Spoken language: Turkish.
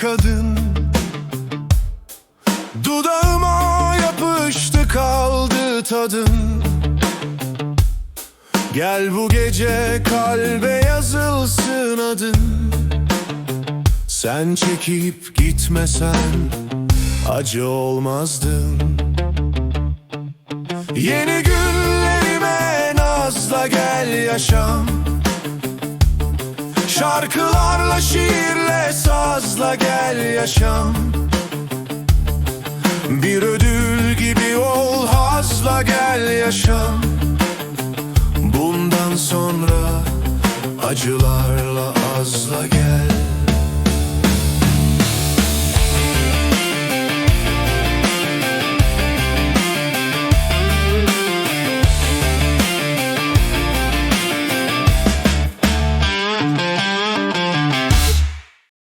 kadın. Dudağıma yapıştı kaldı tadın Gel bu gece kalbe yazılsın adın. Sen çekip gitmesen acı olmazdın. Yeni günlerime nazla gel yaşam. Şarkılarla şiirle sazla gel yaşam. Bir ödül gibi ol hazla gel yaşam. Bundan sonra acılarla azla gel